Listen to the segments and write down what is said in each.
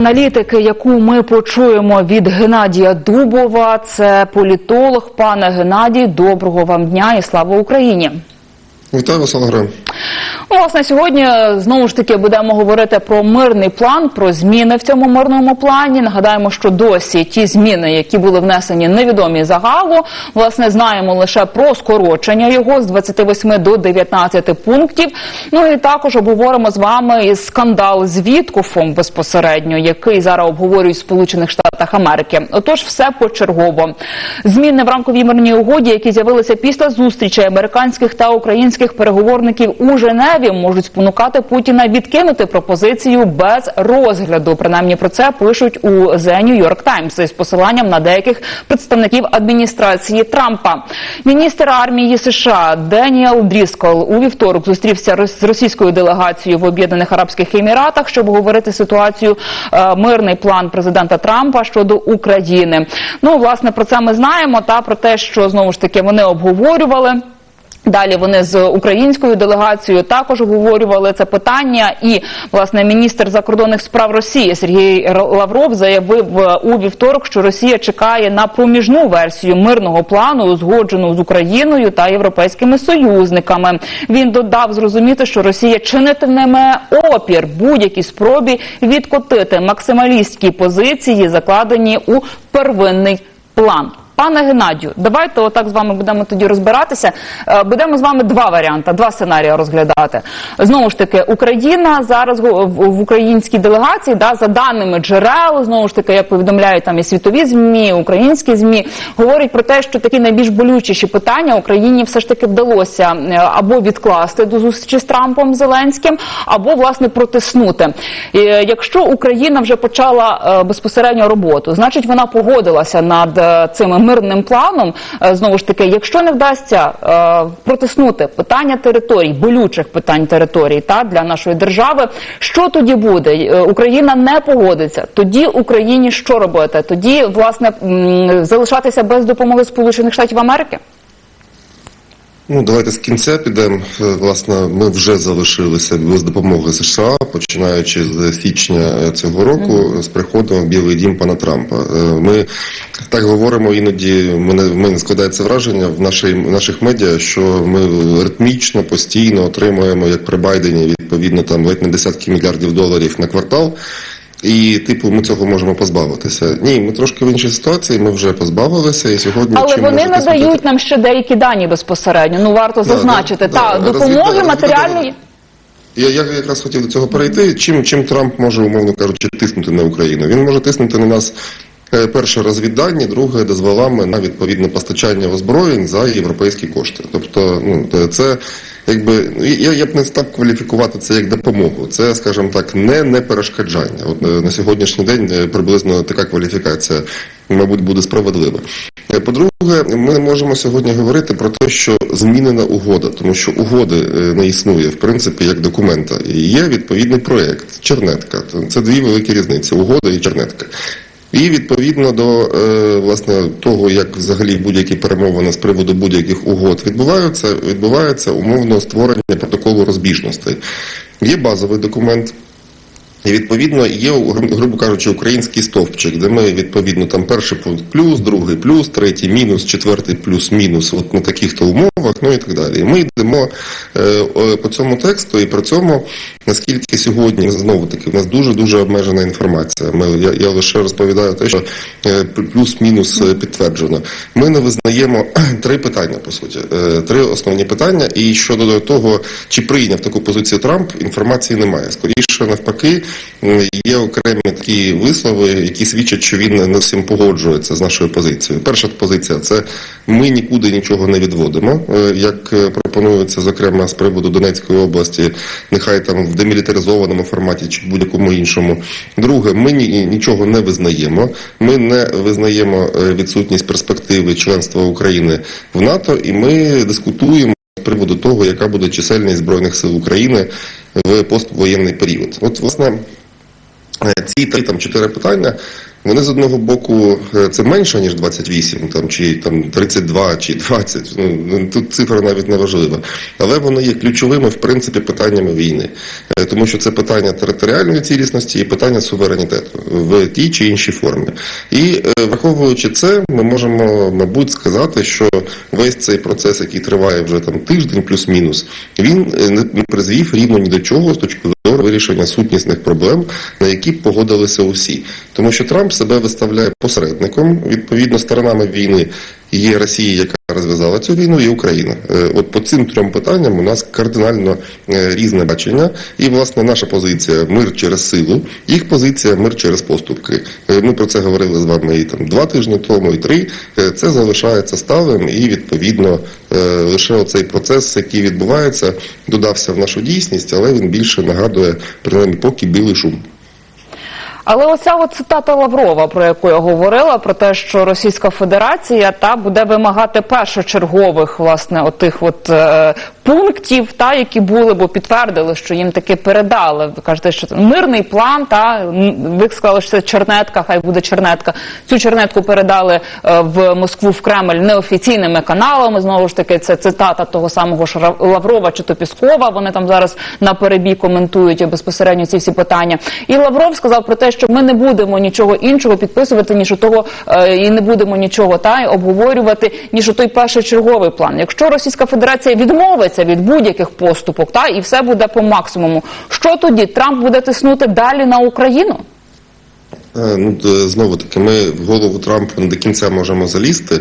Аналітики, яку ми почуємо від Геннадія Дубова, це політолог. Пане Геннадій, доброго вам дня і слава Україні. Вітаю вас, Олеграм. Ну, Власне, сьогодні знову ж таки будемо говорити про мирний план, про зміни в цьому мирному плані. Нагадаємо, що досі ті зміни, які були внесені, невідомі загалу. Власне, знаємо лише про скорочення його з 28 до 19 пунктів. Ну і також обговоримо з вами і скандал з Віткофом безпосередньо, який зараз обговорюють в Сполучених Штатах Америки. Отож, все почергово. Зміни в рамковій мирній угоді, які з'явилися після зустрічі американських та українських переговорників у Женеві, можуть спонукати Путіна відкинути пропозицію без розгляду. Принаймні про це пишуть у The New York Times із посиланням на деяких представників адміністрації Трампа. Міністр армії США Деніел Дріскол у вівторок зустрівся з російською делегацією в Об'єднаних Арабських Еміратах, щоб говорити ситуацію е, мирний план президента Трампа щодо України. Ну власне про це ми знаємо та про те, що знову ж таки вони обговорювали. Далі вони з українською делегацією також обговорювали це питання. І власне міністр закордонних справ Росії Сергій Лавров заявив е, у вівторок, що Росія чекає на проміжну версію мирного плану, узгоджену з Україною та європейськими союзниками. Він додав зрозуміти, що Росія чинитиме опір будь-якій спробі відкотити максималістські позиції, закладені у первинний план. Пане Геннадію, давайте отак з вами будемо тоді розбиратися. Е, Будемо з вами два варіанти, два сценарії розглядати. Знову ж таки, Україна зараз в українській делегації, да, за даними джерел, знову ж таки, як повідомляють там і світові змі, і українські змі, говорять про те, що такі найбільш болючіші питання Україні все ж таки вдалося е, або відкласти до зустрічі з Трампом Зеленським, або власне протиснути. І, е, Якщо Україна вже почала безпосередньо роботу, значить вона погодилася над е, цим мирним планом. Е, Знову ж таки, якщо не вдасться е, протиснути питання територій, болючих питань територій та для нашої держави, що тоді буде? Е, Україна не погодиться. Тоді Україні що робити? Тоді власне залишатися без допомоги Сполучених Штатів Америки? Ну, давайте з кінця підемо. Е, Власне, ми вже залишилися без допомоги США, починаючи з січня е, цього року, з приходом в Білий Дім пана Трампа. Е, Ми так говоримо іноді. Мене в мене складається враження в нашій наших медіа, що ми ритмічно постійно отримуємо, як при Байдені, відповідно там ледь не десятки мільярдів доларів на квартал. І, типу, ми цього можемо позбавитися. Ні, ми трошки в іншій ситуації. Ми вже позбавилися, і сьогодні Але вони надають нам ще деякі дані безпосередньо. Ну варто зазначити да, та да, допомоги матеріальної. Я, я якраз хотів до цього перейти. Чим, чим Трамп може, умовно кажучи, тиснути на Україну? Він може тиснути на нас. е, Перше розвіддання, друге дозволами на відповідне постачання озброєнь за європейські кошти. Тобто, ну це якби ну, я, я б не став кваліфікувати це як допомогу. Це, скажімо так, не, не перешкоджання. От е, на сьогоднішній день е, приблизно така кваліфікація, мабуть, буде справедлива. Е, По-друге, ми можемо сьогодні говорити про те, що змінена угода, тому що угоди не існує в принципі як документа. І є відповідний проєкт, чернетка. Це дві великі різниці: угода і чернетка. І відповідно до е, власне того, як взагалі будь-які перемовини з приводу будь-яких угод відбуваються, відбувається умовно створення протоколу розбіжностей. Є базовий документ. І відповідно є, гру- грубо кажучи, український стовпчик, де ми відповідно там перший пункт плюс, другий плюс, третій мінус, четвертий плюс мінус, от на таких то умовах, ну і так далі. І ми йдемо е, по цьому тексту, і при цьому наскільки сьогодні знову таки в нас дуже дуже обмежена інформація. Ми я, я лише розповідаю те, що е, плюс-мінус е, підтверджено. Ми не визнаємо три питання по суті, Е, три основні питання. І щодо того, чи прийняв таку позицію Трамп, інформації немає. Скоріше навпаки, є окремі такі вислови, які свідчать, що він не всім погоджується з нашою позицією. Перша позиція це ми нікуди нічого не відводимо, е, як е, пропонується, зокрема з приводу Донецької області, нехай там в демілітаризованому форматі чи будь-якому іншому. Друге, ми ні, нічого не визнаємо. Ми не визнаємо е, відсутність перспективи членства України в НАТО, і ми дискутуємо з приводу того, яка буде чисельність збройних сил України в поствоєнний період. От власне. Е, Ці три там чотири питання Вони з одного боку е, це менше ніж 28, там чи там 32, чи 20. Ну тут цифра навіть не важлива, але вони є ключовими в принципі питаннями війни, Е, тому що це питання територіальної цілісності і питання суверенітету в тій чи іншій формі. І е, враховуючи це, ми можемо, мабуть, сказати, що весь цей процес, який триває вже там тиждень плюс-мінус, він не призвів рівно ні до чого з точки зору вирішення сутнісних проблем, на які погодилися усі. Тому що Трамп себе виставляє посередником, відповідно, сторонами війни є Росія, яка розв'язала цю війну, і Україна. Е, От по цим трьом питанням у нас кардинально е, різне бачення, і власне наша позиція мир через силу, їх позиція мир через поступки. Е, Ми про це говорили з вами і там два тижні тому, і три. Це залишається сталим, і відповідно лише оцей процес, який відбувається, додався в нашу дійсність, але він більше нагадує принаймні поки білий шум. Але оця от цитата Лаврова, про яку я говорила, про те, що Російська Федерація та буде вимагати першочергових власне отих от е, пунктів, та які були, бо підтвердили, що їм таки передали. Ви кажете, що це мирний план. Та ви сказали, що це чернетка, хай буде чернетка. Цю чернетку передали е, в Москву в Кремль неофіційними каналами. Знову ж таки, це цитата того самого ж Лаврова чи то Піскова. Вони там зараз на перебій коментують безпосередньо ці всі питання. І Лавров сказав про те, що ми не будемо нічого іншого підписувати, ніж у того, е, і не будемо нічого та обговорювати, ніж у той першочерговий план. Якщо Російська Федерація відмовиться від будь-яких поступок, та і все буде по максимуму. Що тоді Трамп буде тиснути далі на Україну? Е, Ну, знову таки, ми в голову Трампа не до кінця можемо залізти.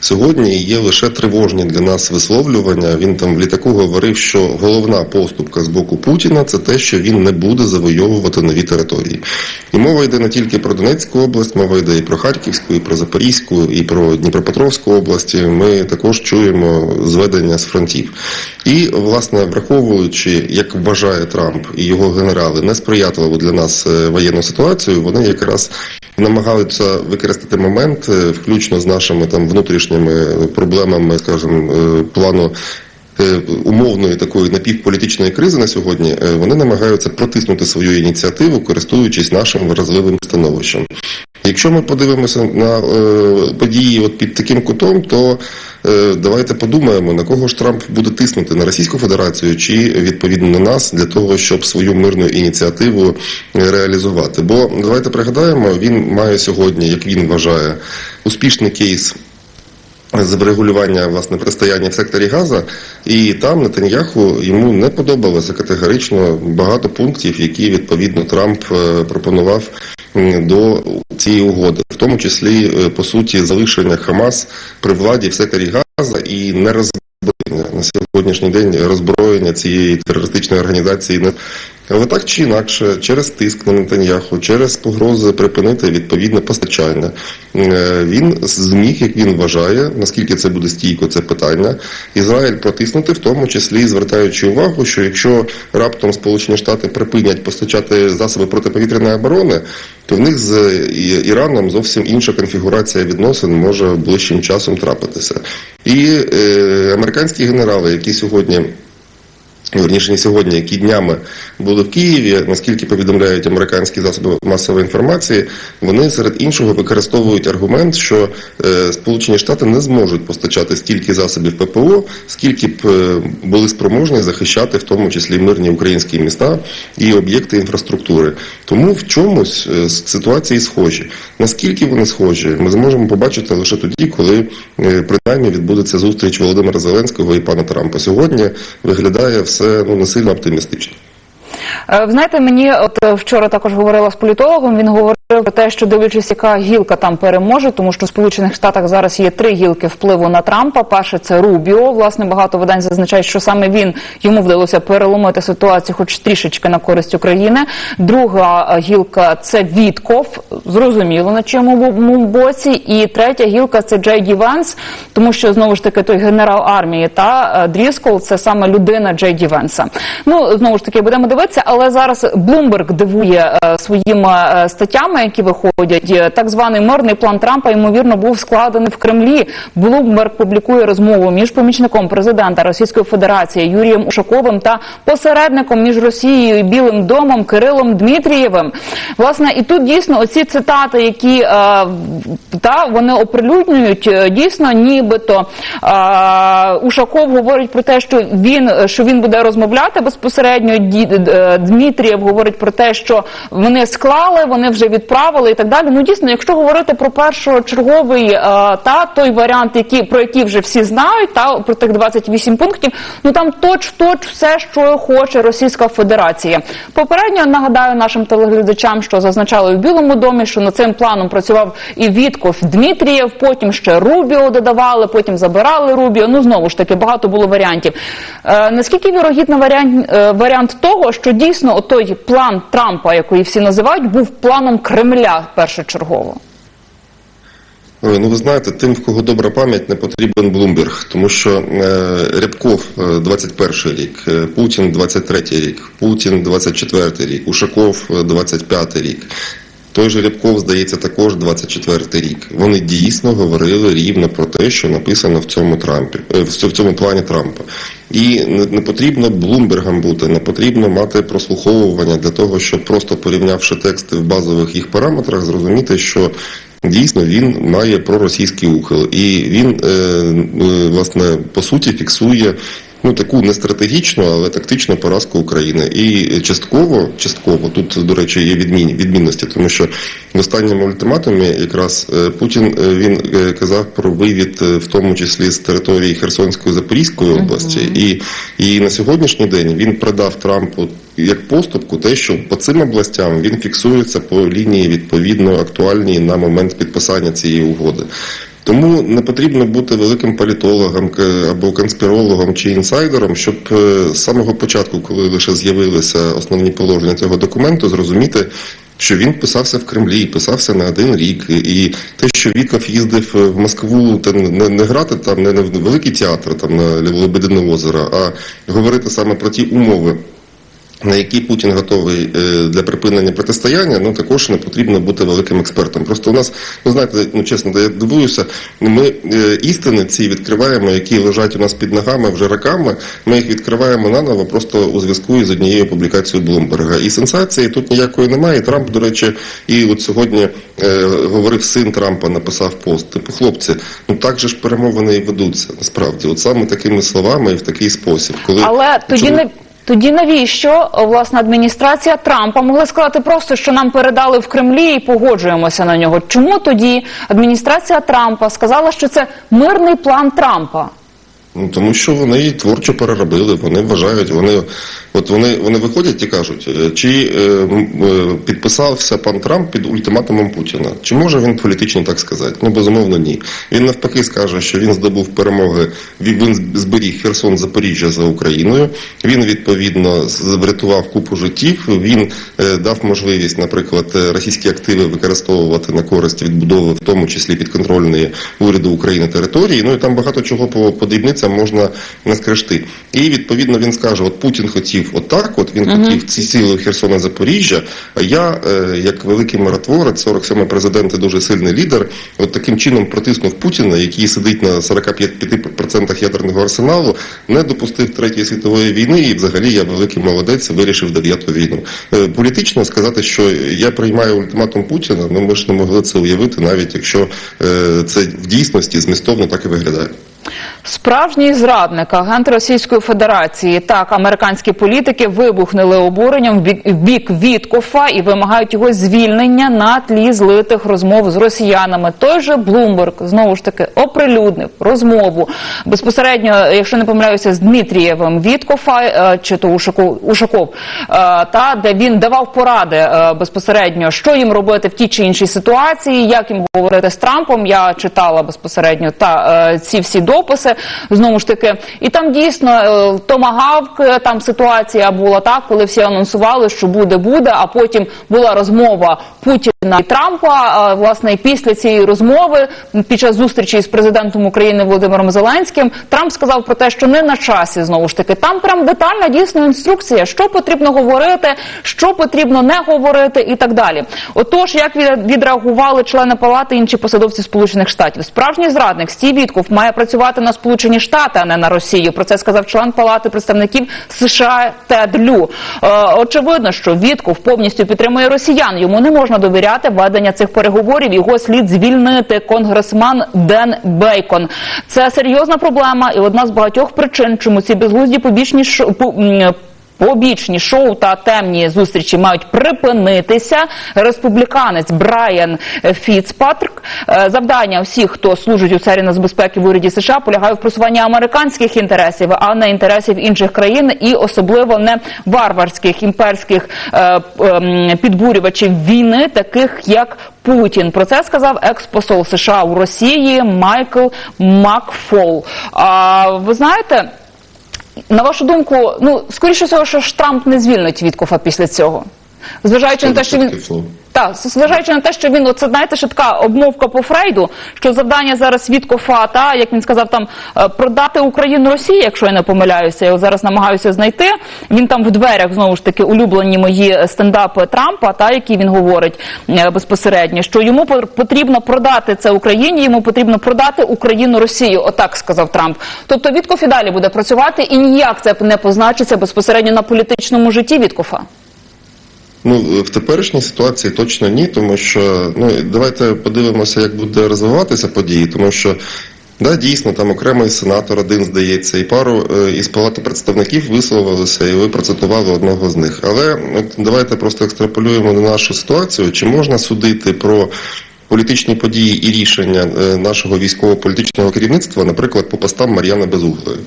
Сьогодні є лише тривожні для нас висловлювання. Він там в літаку говорив, що головна поступка з боку Путіна це те, що він не буде завойовувати нові території. І мова йде не тільки про Донецьку область, мова йде і про Харківську, і про Запорізьку, і про Дніпропетровську області. Ми також чуємо зведення з фронтів. І, власне, враховуючи, як вважає Трамп і його генерали, несприятливу для нас е, воєнну ситуацію, вони якраз намагаються використати момент, е, включно з нашими там внутрішніми проблемами, скажімо, е, плану. Е, Умовної такої напівполітичної кризи на сьогодні е, вони намагаються протиснути свою ініціативу, користуючись нашим вразливим становищем. Якщо ми подивимося на е, події от під таким кутом, то давайте подумаємо, на кого ж Трамп буде тиснути на Російську Федерацію чи відповідно на нас для того, щоб свою мирну ініціативу реалізувати. Бо давайте пригадаємо, він має сьогодні, як він вважає, успішний кейс з врегулювання власне протистояння в секторі Газа, і там Нетаньяху йому не подобалося категорично багато пунктів, які відповідно Трамп е, пропонував до цієї угоди, в тому числі е, по суті залишення Хамас при владі в секторі Газа і не розброєння на сьогоднішній день роззброєння цієї терористичної організації але так чи інакше, через тиск на Нетаньяху, через погрози припинити відповідне постачання, е, він зміг, як він вважає, наскільки це буде стійко, це питання, Ізраїль протиснути, в тому числі звертаючи увагу, що якщо раптом Сполучені Штати припинять постачати засоби протиповітряної оборони, то в них з Іраном зовсім інша конфігурація відносин може ближчим часом трапитися. І е, американські генерали, які сьогодні. Верніше сьогодні, які днями були в Києві, наскільки повідомляють американські засоби масової інформації, вони серед іншого використовують аргумент, що е, Сполучені Штати не зможуть постачати стільки засобів ППО, скільки б е, були спроможні захищати в тому числі мирні українські міста і об'єкти інфраструктури. Тому в чомусь е, ситуації схожі. Наскільки вони схожі, ми зможемо побачити лише тоді, коли е, принаймні відбудеться зустріч Володимира Зеленського і пана Трампа. Сьогодні виглядає все ну не сильно оптимістично. Е, Ви знаєте, мені от вчора також говорила з політологом. Він говорив про те, що дивлячись, яка гілка там переможе, тому що в Сполучених Штатах зараз є три гілки впливу на Трампа. Перше це Рубіо. Власне, багато видань зазначають, що саме він йому вдалося переломити ситуацію, хоч трішечки на користь України. Друга е, гілка це Вітков, зрозуміло на чому боці. І третя гілка це Джей Ді Венс, тому що знову ж таки той генерал армії та е, Дріскол це саме людина Джей Ді Венса. Ну знову ж таки будемо дивитися, але зараз Блумберг дивує е, своїми статтями. Телеграми, які виходять. Е, Так званий мирний план Трампа ймовірно був складений в Кремлі. Блумберг публікує розмову між помічником президента Російської Федерації Юрієм Ушаковим та посередником між Росією і Білим домом Кирилом Дмитрієвим. Власне, і тут дійсно оці цитати, які е, та вони оприлюднюють, е, дійсно, нібито е, Ушаков говорить про те, що він що він буде розмовляти безпосередньо. Е, Дмитрієв говорить про те, що вони склали, вони вже відправили і так далі. Ну дійсно, якщо говорити про першочерговий е, та той варіант, який про який вже всі знають, та про тих 28 пунктів, ну там точ-точ все, що хоче Російська Федерація. Попередньо нагадаю нашим телеглядачам, що зазначали в Білому домі, що над цим планом працював і Вітков Дмитрієв, потім ще Рубіо додавали, потім забирали Рубіо. Ну знову ж таки багато було варіантів. Е, наскільки вірогідний варіант, е, варіант того, що дійсно той план Трампа, який всі називають, був планом Кремля першочергово? Ой, Ну, ви знаєте, тим, в кого добра пам'ять, не потрібен Блумберг, тому що е, Рябков е, 21 рік, е, Путін 23 рік, Путін 24 рік, Ушаков е, 25 рік. Той же Рябков, здається, також 24 рік. Вони дійсно говорили рівно про те, що написано в цьому Трампі, е, в цьому- плані Трампа. І не, не потрібно Блумбергам бути, не потрібно мати прослуховування для того, щоб просто порівнявши тексти в базових їх параметрах, зрозуміти, що Дійсно, він має проросійський ухил, і він е, е, власне по суті фіксує ну таку не стратегічну, але тактичну поразку України. І частково, частково тут, до речі, є відмін, відмінності, тому що в останньому ультиматумі якраз е, Путін е, він е, казав про вивід, в тому числі з території Херсонської Запорізької області, і, і на сьогоднішній день він продав Трампу як поступку те, що по цим областям він фіксується по лінії відповідно актуальній на момент підписання цієї угоди. Тому не потрібно бути великим політологом або конспірологом чи інсайдером, щоб е, з самого початку, коли лише з'явилися основні положення цього документу, зрозуміти. Що він писався в Кремлі, писався на один рік, і те, що Віков їздив в Москву, та не, не грати там не на великий театр, там на Лебедине озеро, а говорити саме про ті умови, на які Путін готовий е, для припинення протистояння, ну також не потрібно бути великим експертом. Просто у нас, ну знаєте, ну чесно, я дивуюся, ми е, істини ці відкриваємо, які лежать у нас під ногами вже роками. Ми їх відкриваємо наново просто у зв'язку із однією публікацією Блумберга. І сенсації тут ніякої немає. І Трамп, до речі, і от сьогодні е, говорив син Трампа, написав пост. Типу, хлопці, ну так же ж перемовини і ведуться. Насправді, от саме такими словами і в такий спосіб, коли Але тоді не тоді навіщо власна адміністрація Трампа могла сказати просто, що нам передали в Кремлі і погоджуємося на нього? Чому тоді адміністрація Трампа сказала, що це мирний план Трампа? Ну тому що вони її творчо переробили. Вони вважають, вони от вони, вони виходять і кажуть, е, чи е, е, підписався пан Трамп під ультиматумом Путіна? Чи може він політично так сказати? Ну безумовно, ні. Він навпаки скаже, що він здобув перемоги. Він зберіг Херсон Запоріжжя за Україною. Він відповідно врятував купу життів. Він е, дав можливість, наприклад, е, російські активи використовувати на користь відбудови, в тому числі підконтрольної уряду України території. Ну і там багато чого по, по дрібницям можна наскрести. І відповідно він скаже: от Путін хотів отак, от він хотів ці сили Херсона Запоріжжя. А я, е, як великий миротворець, 47-й президент і дуже сильний лідер, от таким чином протиснув Путіна, який сидить на 45% ядерного арсеналу, не допустив третьої світової війни, і взагалі я великий молодець, вирішив дев'яту війну. Е, Політично сказати, що я приймаю ультиматум Путіна, ну ми ж не могли це уявити, навіть якщо е, це в дійсності змістовно так і виглядає. Справжній зрадник, агент Російської Федерації, так американські політики вибухнули обуренням в бік, Віткофа і вимагають його звільнення на тлі злитих розмов з росіянами. Той же Блумберг знову ж таки оприлюднив розмову безпосередньо, якщо не помиляюся, з Дмитрієвим Віткофа е, чи то Ушаков, Ушаков е, та де він давав поради е, безпосередньо, що їм робити в тій чи іншій ситуації, як їм говорити з Трампом. Я читала безпосередньо та ці всі дописи знову ж таки, і там дійсно е, томагавк, е, там ситуація була так, коли всі анонсували, що буде, буде, а потім була розмова Путін. На Трампа. Власне, після цієї розмови під час зустрічі з президентом України Володимиром Зеленським Трамп сказав про те, що не на часі знову ж таки. Там прям детальна дійсно інструкція, що потрібно говорити, що потрібно не говорити, і так далі. Отож, як від- відреагували члени палати інші посадовці Сполучених Штатів? Справжній зрадник Стів Вітков має працювати на Сполучені Штати, а не на Росію. Про це сказав член палати представників США Тед Лю. Е, очевидно, що Вітков повністю підтримує росіян. Йому не можна довіряти ведення цих переговорів. Його слід звільнити. Конгресман Ден Бейкон. Це серйозна проблема і одна з багатьох причин, чому ці безглузді побічні м, Побічні шоу та темні зустрічі мають припинитися. Республіканець Брайан Фіцпатрик е, завдання всіх, хто служить у сфері нацбезпеки в уряді США, полягає в просуванні американських інтересів, а не інтересів інших країн, і особливо не варварських імперських е, ем, підбурювачів війни, таких як Путін. Про це сказав експосол США у Росії Майкл Макфол. А ви знаєте? На вашу думку, ну скоріше всього, що ж Трамп не звільнить Віткофа після цього, зважаючи на те, що він 100% так, зважаючи на те, що він оце знаєте, що така обмовка по Фрейду, що завдання зараз Віткофа, та як він сказав, там е, продати Україну Росії, якщо я не помиляюся, я от зараз намагаюся знайти. Він там в дверях знову ж таки улюблені мої стендапи Трампа, та які він говорить е, безпосередньо, що йому потрібно продати це Україні, йому потрібно продати Україну Росію. Отак сказав Трамп. Тобто Віткоф і далі буде працювати, і ніяк це не позначиться безпосередньо на політичному житті Віткофа. Ну, в теперішній ситуації точно ні, тому що ну давайте подивимося, як буде розвиватися події, тому що. Да, дійсно, там окремий сенатор один здається, і пару е, із палати представників висловилися, і ви процитували одного з них. Але от давайте просто екстраполюємо на нашу ситуацію. Чи можна судити про політичні події і рішення е, нашого військово-політичного керівництва, наприклад, по постам Мар'яни Безуглої?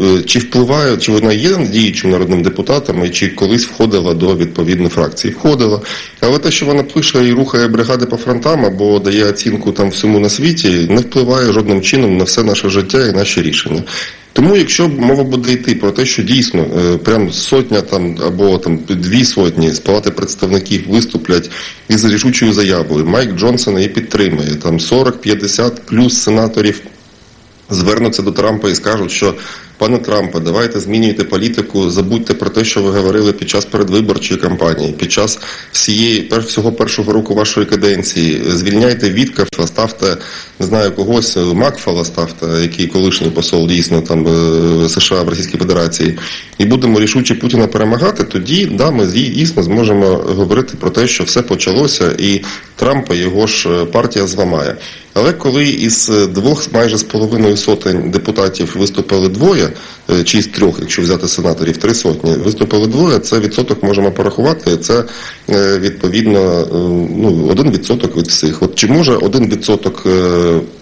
Е, Чи впливає, чи вона є діючим народним депутатом, і чи колись входила до відповідної фракції? Входила. Але те, що вона пише і рухає бригади по фронтам або дає оцінку там всьому на світі, не впливає жодним чином на все наше життя і наші рішення. Тому, якщо мова буде йти про те, що дійсно е, прям сотня там або там дві сотні з палати представників виступлять із рішучою заявою, Майк Джонсон її підтримує, там 40-50 плюс сенаторів звернуться до Трампа і скажуть, що пане Трампе, давайте змінюйте політику, забудьте про те, що ви говорили під час передвиборчої кампанії, під час всієї пер, всього першого року вашої каденції. Звільняйте Віткафа, ставте не знаю когось Макфала, ставте, який колишній посол дійсно там е, США в Російській Федерації, і будемо рішуче Путіна перемагати. Тоді да, ми дійсно зможемо говорити про те, що все почалося, і Трампа його ж е, партія зламає. Але коли із е, двох майже з половиною сотень депутатів виступили двоє, е, чи з трьох, якщо взяти сенаторів, три сотні, виступили двоє, це відсоток можемо порахувати. Це е, відповідно ну, один відсоток від всіх. От чи може один відсоток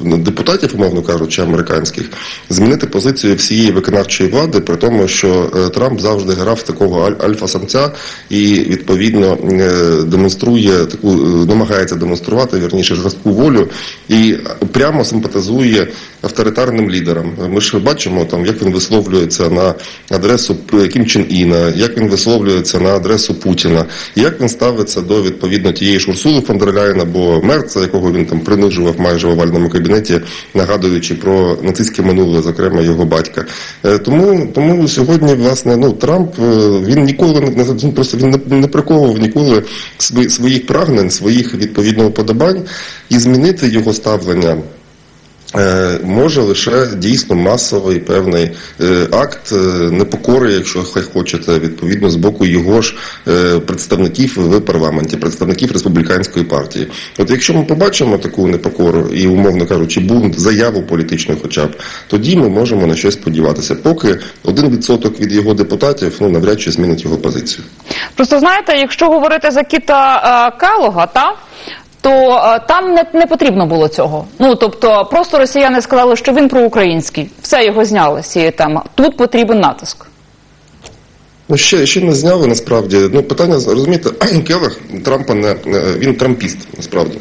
депутатів, умовно кажучи, американських, змінити позицію всієї виконавчої влади, при тому, що Трамп завжди грав такого аль- альфа-самця і відповідно демонструє таку, намагається демонструвати вірніше жорстку волю і прямо симпатизує авторитарним лідерам. Ми ж бачимо там, як він висловлюється на адресу Кім Чен Іна, як він висловлюється на адресу Путіна, як він ставиться до відповідно тієї ж Урсули фон дер Ляєн або Мерца, якого він там принижував майже в овальному кабінеті, нагадуючи про нацистське минуле, зокрема його батька. Е, Тому тому сьогодні, власне, ну Трамп е, він ніколи не просто він не, не приковував ніколи своїх прагнень, своїх відповідно уподобань і змінити його ставлення. е, Може лише дійсно масовий певний е, акт е, непокори, якщо хочете, відповідно з боку його ж представників в парламенті, представників республіканської партії. От якщо ми побачимо таку непокору і, умовно кажучи, бунт, заяву політичну, хоча б тоді ми можемо на щось сподіватися. Поки один відсоток від його депутатів ну навряд чи змінить його позицію. Просто знаєте, якщо говорити за Кіта Келога, та то е, там не, не потрібно було цього. Ну тобто, просто росіяни сказали, що він проукраїнський, все його зняли з цієї теми. Тут потрібен натиск. Ну, ще, ще не зняли насправді. Ну, питання, розумієте, Келех Трампа не- він трампіст, насправді.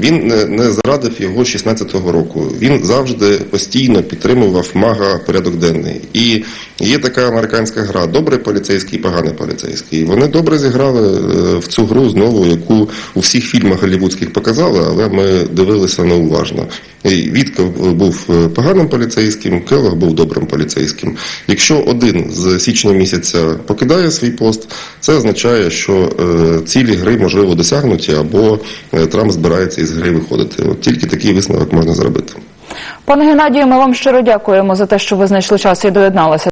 Він не, зарадив його 16-го року. Він завжди постійно підтримував мага порядок денний. І Є така американська гра Добрий поліцейський, поганий поліцейський. Вони добре зіграли е, в цю гру знову, яку у всіх фільмах голлівудських показали, але ми дивилися неуважно. І Вітков був е, поганим поліцейським, Келлог був добрим поліцейським. Якщо один з січня місяця покидає свій пост, це означає, що е, цілі гри можливо досягнуті, або Трамп збирається із гри виходити. От тільки такий висновок можна зробити. Пане Геннадію, ми вам щиро дякуємо за те, що ви знайшли час і доєдналися